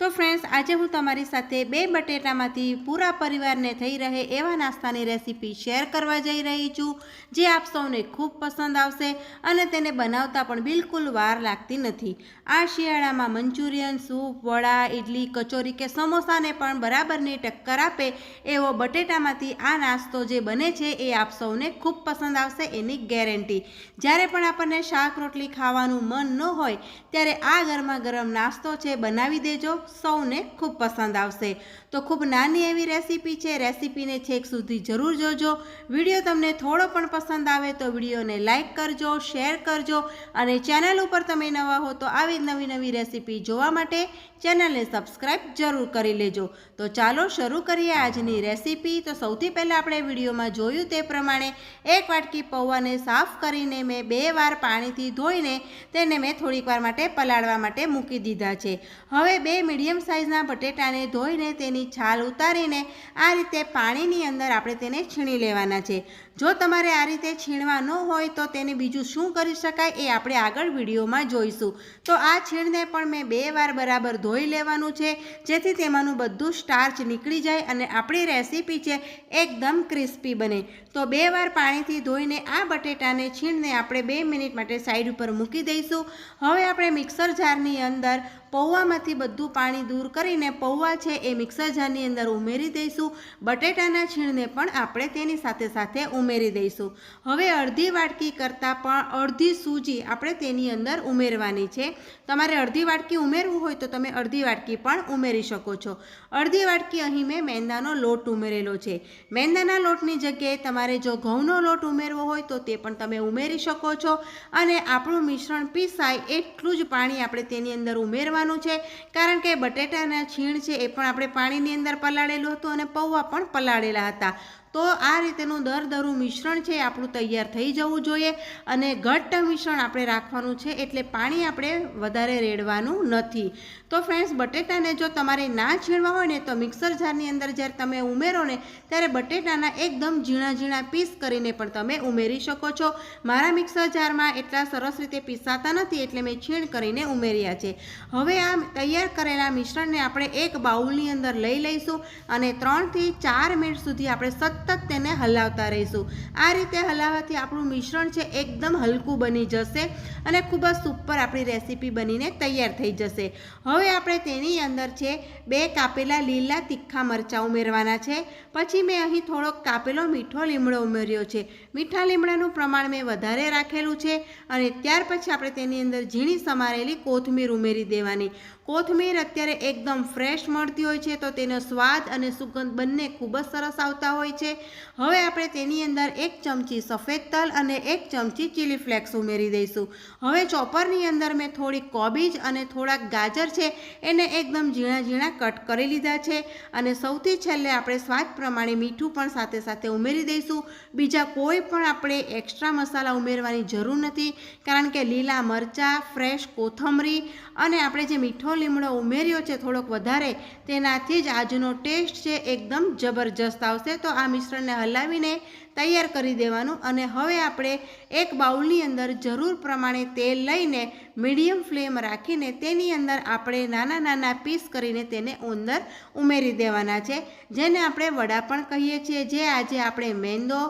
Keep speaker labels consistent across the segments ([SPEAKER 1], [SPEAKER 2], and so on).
[SPEAKER 1] તો ફ્રેન્ડ્સ આજે હું તમારી સાથે બે બટેટામાંથી પૂરા પરિવારને થઈ રહે એવા નાસ્તાની રેસીપી શેર કરવા જઈ રહી છું, જે આપ સૌને ખૂબ પસંદ આવશે અને તેને બનાવતા પણ બિલકુલ વાર લાગતી નથી. આ શિયાળામાં મંચુરિયન સૂપ, વડા ઇડલી કચોરી કે સમોસાને પણ બરાબરની ટક્કર આપે એવો બટેટામાંથી આ નાસ્તો જે બને છે એ આપ સૌને ખૂબ પસંદ આવશે એની ગેરંટી જ્યારે પણ આપણને શાક રોટલી ખાવાનું મન ન હોય, ત્યારે આ ગરમા ગરમ નાસ્તો છે બનાવી દેજો. સૌને ખૂબ પસંદ આવશે. તો ખૂબ નાની એવી રેસીપી છે, રેસીપીને છેક સુધી જરૂર જોજો. વીડિયો તમને થોડો પણ પસંદ આવે તો વિડીયોને લાઇક કરજો, શેર કરજો અને ચેનલ ઉપર તમે નવા હો તો આવી નવી નવી રેસીપી જોવા માટે ચેનલને સબસ્ક્રાઈબ જરૂર કરી લેજો. તો ચાલો શરૂ કરીએ આજની રેસીપી. તો સૌથી પહેલાં આપણે વિડીયોમાં જોયું તે પ્રમાણે એક વાટકી પૌવાને સાફ કરીને મેં બે વાર પાણીથી ધોઈને તેને મેં થોડીક વાર માટે પલાળવા માટે મૂકી દીધા છે. હવે બે મીડિયમ સાઇઝના બટેટાને ધોઈને તેની છાલ ઉતારીને આ રીતે પાણીની અંદર આપણે તેને છીણી લેવાના છે. જો તમારે આ રીતે છીણવા ન હોય તો તેને બીજું શું કરી શકાય એ આપણે આગળ વિડીયોમાં જોઈશું. તો આ છીણને પણ મેં બે વાર બરાબર ધોઈ લેવાનું છે, જેથી તેમાંનું બધું સ્ટાર્ચ નીકળી જાય અને આપણી રેસીપી છે એકદમ ક્રિસ્પી બને. તો બે વાર પાણીથી ધોઈને આ બટેટાને છીણને આપણે બે મિનિટ માટે સાઈડ ઉપર મૂકી દઈશું. હવે આપણે મિક્સર જારની અંદર પૌવામાંથી બધું પાણી દૂર કરીને પૌવા છે એ મિક્સર જારની અંદર ઉમેરી દઈશું. બટેટાના છીણને પણ આપણે તેની સાથે સાથે ઉમેરી દઈશું. હવે અડધી વાટકી કરતાં પણ અડધી સૂજી આપણે તેની અંદર ઉમેરવાની છે. તમારે અડધી વાટકી ઉમેરવું હોય તો તમે અડધી વાટકી પણ ઉમેરી શકો છો. અડધી વાટકી અહીં મેં મેંદાનો લોટ ઉમેરેલો છે. મેંદાના લોટની જગ્યાએ તમારે જો ઘઉંનો લોટ ઉમેરવો હોય તો તે પણ તમે ઉમેરી શકો છો. અને આપણું મિશ્રણ પીસાય એટલું જ પાણી આપણે તેની અંદર ઉમેરવાનું છે. કારણ કે બટેટાના છીણ છે એ પણ આપણે પાણીની અંદર પલાળેલું હતું અને પૌવા પણ પલાળેલા હતા. તો આ રીતેનું દરદરું મિશ્રણ છે આપણું તૈયાર થઈ જવું જોઈએ અને ઘટ્ટ મિશ્રણ આપણે રાખવાનું છે એટલે પાણી આપણે વધારે રેડવાનું નથી. તો ફ્રેન્ડ્સ બટેટાને જો તમારે ના છીણવા હોય ને તો મિક્સર જારની અંદર જ્યારે તમે ઉમેરો ને ત્યારે બટેટાના એકદમ ઝીણા ઝીણા પીસ કરીને પણ તમે ઉમેરી શકો છો. મારા મિક્સર જારમાં એટલા સરસ રીતે પીસાતા નથી એટલે મેં છીણ કરીને ઉમેર્યા છે. હવે આ તૈયાર કરેલા મિશ્રણને આપણે એક બાઉલની અંદર લઈ લઈશું અને ત્રણથી ચાર મિનિટ સુધી આપણે સતત તેને હલાવતા રહીશું. આ રીતે હલાવવાથી આપણું મિશ્રણ છે એકદમ હલકું બની જશે અને ખૂબ જ સુપર આપણી રેસીપી બનીને તૈયાર થઈ જશે. હવે આપણે તેની અંદર છે બે કાપેલા લીલા તીખા મરચાં ઉમેરવાના છે. પછી મેં અહીં થોડોક કાપેલો મીઠો લીમડો ઉમેર્યો છે. મીઠા લીમડાનું પ્રમાણ મેં વધારે રાખેલું છે અને ત્યાર પછી આપણે તેની અંદર ઝીણી સમારેલી કોથમીર ઉમેરી દેવાની. કોથમીર અત્યારે એકદમ ફ્રેશ મળતી હોય છે તો તેનો સ્વાદ અને સુગંધ બંને ખૂબ જ સરસ આવતા હોય છે. હવે આપણે તેની અંદર એક ચમચી સફેદ તલ અને એક ચમચી ચીલી ફ્લેક્સ ઉમેરી દઈશું. હવે ચોપરની અંદર મેં થોડી કોબીજ અને થોડાક ગાજર છે, એને એકદમ ઝીણા ઝીણા કટ કરી લીધા છે અને સૌથી છેલ્લે આપણે સ્વાદ પ્રમાણે મીઠું પણ સાથે સાથે ઉમેરી દઈશું. બીજા કોઈ પણ આપણે એક્સ્ટ્રા મસાલા ઉમેરવાની જરૂર નથી, કારણ કે લીલા મરચાં ફ્રેશ કોથમરી અને આપણે જે મીઠો લીમડો ઉમેર્યો છે થોડોક વધારે, તેનાથી જ આજનો ટેસ્ટ છે એકદમ જબરજસ્ત આવશે. તો આ મિશ્રણને હલાવીને તૈયાર કરી દેવાનું અને હવે આપણે એક બાઉલની અંદર જરૂર પ્રમાણે તેલ લઈને મીડિયમ ફ્લેમ રાખીને તેની અંદર આપણે નાના નાના પીસ કરીને તેને અંદર ઉમેરી દેવાના છે. જેને આપણે વડા પણ કહીએ છીએ, જે આજે આપણે મેંદો,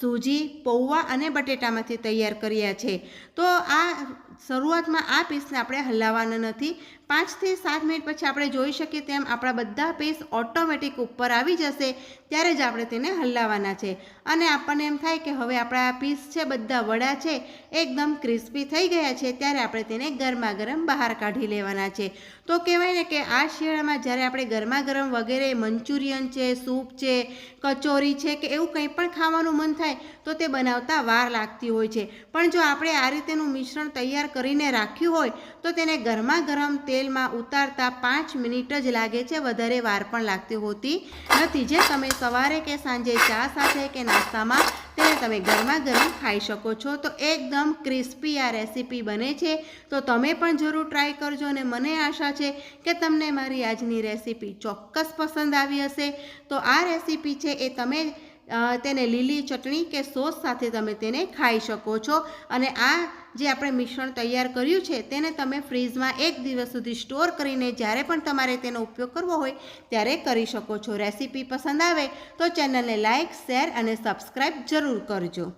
[SPEAKER 1] સૂજી, પૌવા અને બટેટામાંથી તૈયાર કર્યા છે. તો આ શરૂઆતમાં આ પીસને આપણે હલાવવાના નથી પાંચથી સાત મિનિટ પછી આપણે જોઈ શકીએ તેમ આપણા બધા પીસ ઓટોમેટિક ઉપર આવી જશે, ત્યારે જ આપણે તેને હલાવવાના છે. અને આપણને એમ થાય કે હવે આપણા પીસ છે, બધા વડા છે, એકદમ ક્રિસ્પી થઈ ગયા છે, ત્યારે આપણે તેને ગરમા ગરમ બહાર કાઢી લેવાના છે. તો કહેવાય ને કે આ શિયાળામાં જ્યારે આપણે ગરમા ગરમ વગેરે મંચુરિયન છે, સૂપ છે, કચોરી છે કે એવું કંઈ પણ ખાવાનું મન થાય, તો તે બનાવતા વાર લાગતી હોય છે. પણ જો આપણે આ રીતેનું મિશ્રણ તૈયાર કરીને રાખ્યું હોય, તો તેને ગરમા ગરમ તેલમાં ઉતારતા પાંચ મિનિટ જ લાગે છે. વધારે વાર પણ લાગતી હોતી નથી. જે તમે સવારે કે સાંજે ચા સાથે કે નાસ્તામાં તેને તમે ગરમા ગરમ ખાઈ શકો છો. તો એકદમ ક્રિસ્પી આ રેસીપી બને છે. તો તમે પણ જરૂર ટ્રાય કરજો અને મને આશા છે કે તમને મારી આજની રેસીપી ચોક્કસ પસંદ આવી હશે. તો આ રેસીપી છે એ તમે તેને લીલી ચટણી કે સોસ સાથે તમે તેને ખાઈ શકો છો. અને આ જે આપણે મિશ્રણ તૈયાર કર્યું છે, તેને તમે ફ્રીઝમાં એક દિવસ સુધી સ્ટોર કરીને જ્યારે પણ તમારે તેનો ઉપયોગ કરવો હોય, ત્યારે કરી શકો છો. રેસીપી પસંદ આવે તો ચેનલને લાઇક શેર અને સબસ્ક્રાઈબ જરૂર કરજો.